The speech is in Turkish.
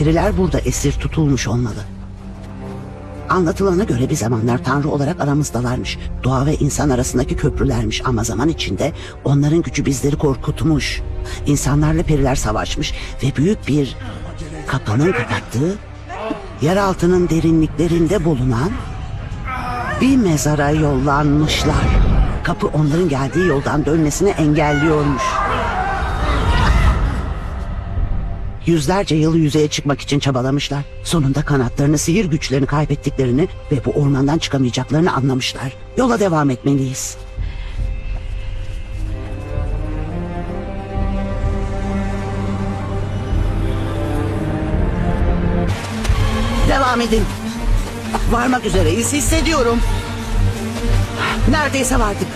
Periler burada esir tutulmuş olmalı. Anlatılana göre bir zamanlar tanrı olarak aramızdalarmış. Doğa ve insan arasındaki köprülermiş ama zaman içinde onların gücü bizleri korkutmuş. İnsanlarla periler savaşmış ve büyük bir kapının kapattığı, yeraltının derinliklerinde bulunan bir mezara yollanmışlar. Kapı onların geldiği yoldan dönmesini engelliyormuş. Yüzlerce yıl yüzeye çıkmak için çabalamışlar. Sonunda kanatlarını, sihir güçlerini kaybettiklerini ve bu ormandan çıkamayacaklarını anlamışlar. Yola devam etmeliyiz. Devam edin. Varmak üzereyiz hissediyorum. Neredeyse vardık.